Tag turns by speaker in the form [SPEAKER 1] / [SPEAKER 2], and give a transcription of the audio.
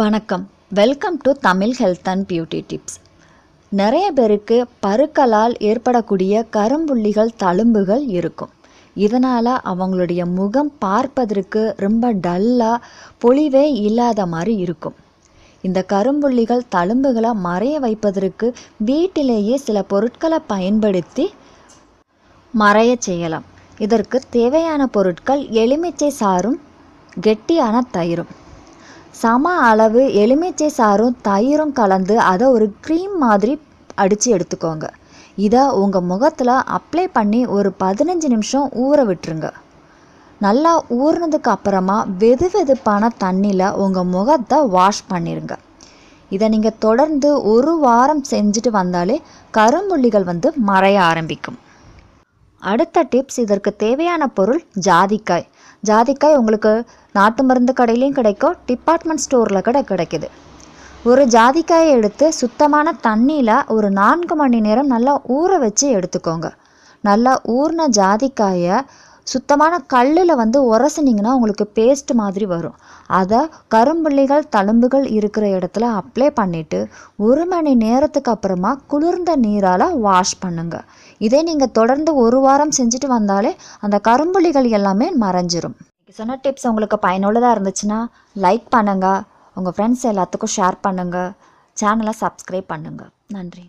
[SPEAKER 1] வணக்கம். Welcome to Tamil health and beauty tips நிறைய பேருக்கு பருக்களால் ஏற்படக்கூடிய கரும்புள்ளிகள் தழும்புகள் இருக்கும். இதனால் அவங்களுடைய முகம் பார்ப்பதற்கு ரொம்ப டல்லாக பொலிவே இல்லாத மாதிரி இருக்கும். இந்த கரும்புள்ளிகள் தழும்புகளை மறைய வைப்பதற்கு வீட்டிலேயே சில பொருட்களை பயன்படுத்தி மறைய செய்யலாம். இதற்கு தேவையான பொருட்கள் எலுமிச்சை சாரும் கெட்டியான தயிரும். சம அளவு எலுமிச்சை சாறும் தயிரும் கலந்து அதை ஒரு க்ரீம் மாதிரி அடித்து எடுத்துக்கோங்க. இதை உங்கள் முகத்தில் அப்ளை பண்ணி ஒரு பதினஞ்சு நிமிஷம் ஊற விட்டுருங்க. நல்லா ஊறினதுக்கு அப்புறமா வெது வெதுப்பான தண்ணியில் உங்கள் முகத்தை வாஷ் பண்ணிடுங்க இதை நீங்கள் தொடர்ந்து ஒரு வாரம் செஞ்சுட்டு வந்தாலே கரும்புள்ளிகள் வந்து மறைய ஆரம்பிக்கும். அடுத்த டிப்ஸ் இதற்கு தேவையான பொருள் ஜாதிக்காய். ஜாதிக்காய் உங்களுக்கு நாட்டு மருந்து கடையிலையும் கிடைக்கும் டிபார்ட்மெண்ட் ஸ்டோரில் கூட கிடைக்குது. ஒரு ஜாதிக்காயை எடுத்து சுத்தமான தண்ணியில் ஒரு நான்கு மணி நேரம் நல்லா ஊற வச்சு எடுத்துக்கோங்க. நல்லா ஊறின ஜாதிக்காயை சுத்தமான கல்லில் வந்து உரசினிங்கன்னா உங்களுக்கு பேஸ்ட் மாதிரி வரும். அதை கரும்புள்ளிகள் தழும்புகள் இருக்கிற இடத்துல அப்ளை பண்ணிவிட்டு ஒரு மணி நேரத்துக்கு அப்புறமா குளிர்ந்த நீரால் வாஷ் பண்ணுங்கள் இதே நீங்கள் தொடர்ந்து ஒரு வாரம் செஞ்சுட்டு வந்தாலே அந்த கரும்புள்ளிகள் எல்லாமே மறைஞ்சிரும். சொன்ன டிப்ஸ் உங்களுக்கு பயனுள்ளதாக இருந்துச்சுன்னா லைக் பண்ணுங்கள் உங்கள் ஃப்ரெண்ட்ஸ் எல்லாத்துக்கும் ஷேர் பண்ணுங்கள் சேனலை சப்ஸ்கிரைப் பண்ணுங்கள் நன்றி.